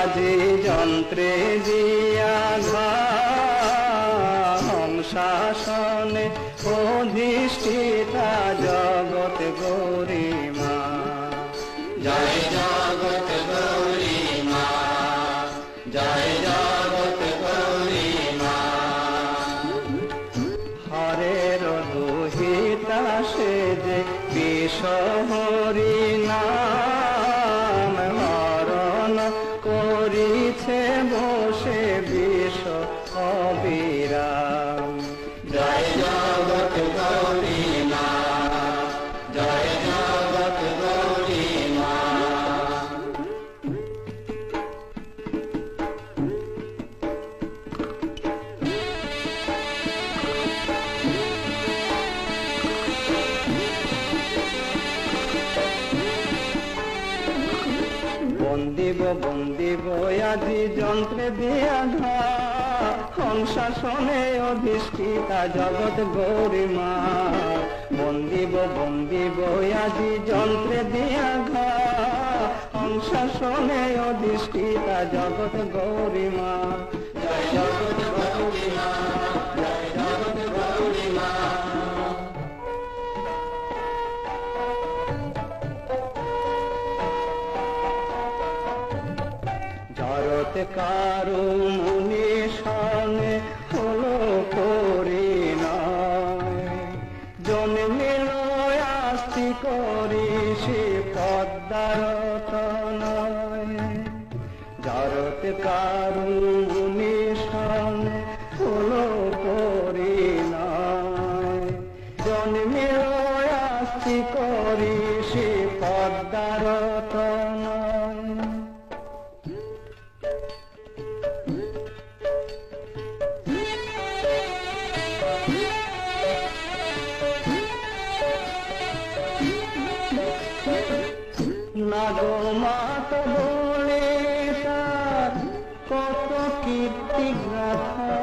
বাজে যন্ত্রে দিয়া ঘন শাসনে অধিষ্ঠিতা জগৎ গরিমা। জয় জগৎ গরিমা জয় জগৎ গরিমা। হরের রোহিতা সে যে বিষহরী ஆவேரா বন্দিব বন্দিব, আজি যন্ত্রে দিয়া ঘা সংশাসনে অধিষ্ঠিতা জগৎ গৌরীমা বন্দিব বন্দিব, আজি যন্ত্রে দিয়া ঘা সংশাসনে অধিষ্ঠিতা জগৎ গৌরিমা জরত কারু মুনি সনে হলো করি আস্তি করি সে পদ্মারত নয় কারু মুনি সনে হলো করি নয় জন্মিল আস্তি করি সে পদ্মারত নয় গো মাত বলে তার কত কীর্তি গাথা।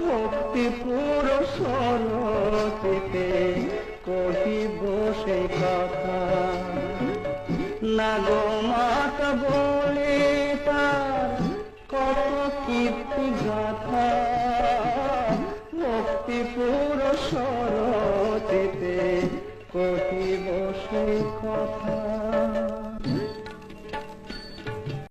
মুক্তিপুর সরতিতে কহিব সে কথা। না গো মাত বলে তার কত কীর্তি গাথা। মুক্তিপুর সরতিতে কহিব সে কথা।